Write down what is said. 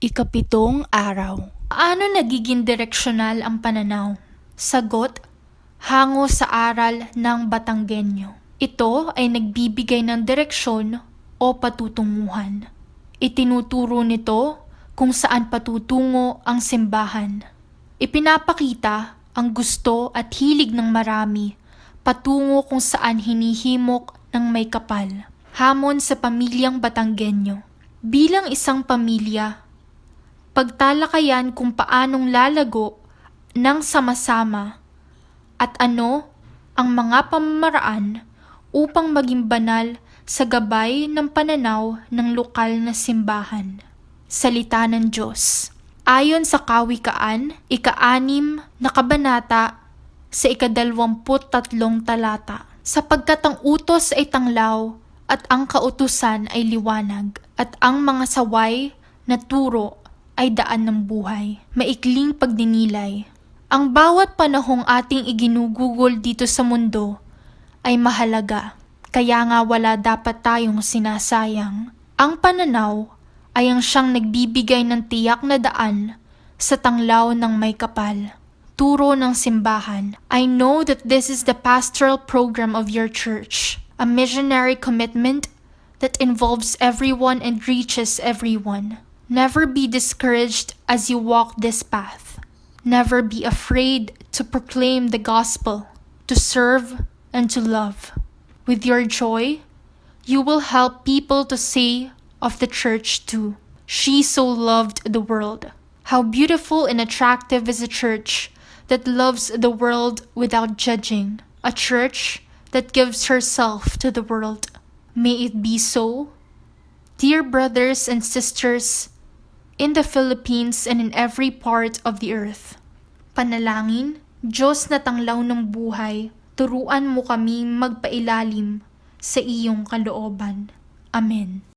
Ikapitong araw. Paano nagiging direksyonal ang pananaw? Sagot, hango sa aral ng Batanggenyo. Ito ay nagbibigay ng direksyon o patutunguhan. Itinuturo nito kung saan patutungo ang simbahan. Ipinapakita ang gusto at hilig ng marami patungo kung saan hinihimok ng may kapal. Hamon sa pamilyang Batanggenyo. Bilang isang pamilya, pagtalakayan kung paanong lalago ng sama-sama at ano ang mga pamamaraan upang maging banal sa gabay ng pananaw ng lokal na simbahan. Salita ng Diyos. Ayon sa Kawikaan, ika-anim na kabanata sa ikadalwamput tatlong talata. Sapagkat ang utos ay tanglaw at ang kautusan ay liwanag at ang mga saway na turo ay daan ng buhay. Maikling pagdinilay. Ang bawat panahong ating iginugugol dito sa mundo ay mahalaga. Kaya nga wala dapat tayong sinasayang. Ang pananaw ay ang siyang nagbibigay ng tiyak na daan sa tanglaw ng may kapal. Turo ng simbahan. I know that this is the pastoral program of your church, a missionary commitment that involves everyone and reaches everyone. Never be discouraged as you walk this path. Never be afraid to proclaim the gospel, to serve, and to love. With your joy, you will help people to say of the church too. She so loved the world. How beautiful and attractive is a church that loves the world without judging. A church that gives herself to the world. May it be so. Dear brothers and sisters in the Philippines and in every part of the earth. Panalangin, Diyos na tanglaw ng buhay, turuan mo kami magpailalim sa iyong kalooban. Amen.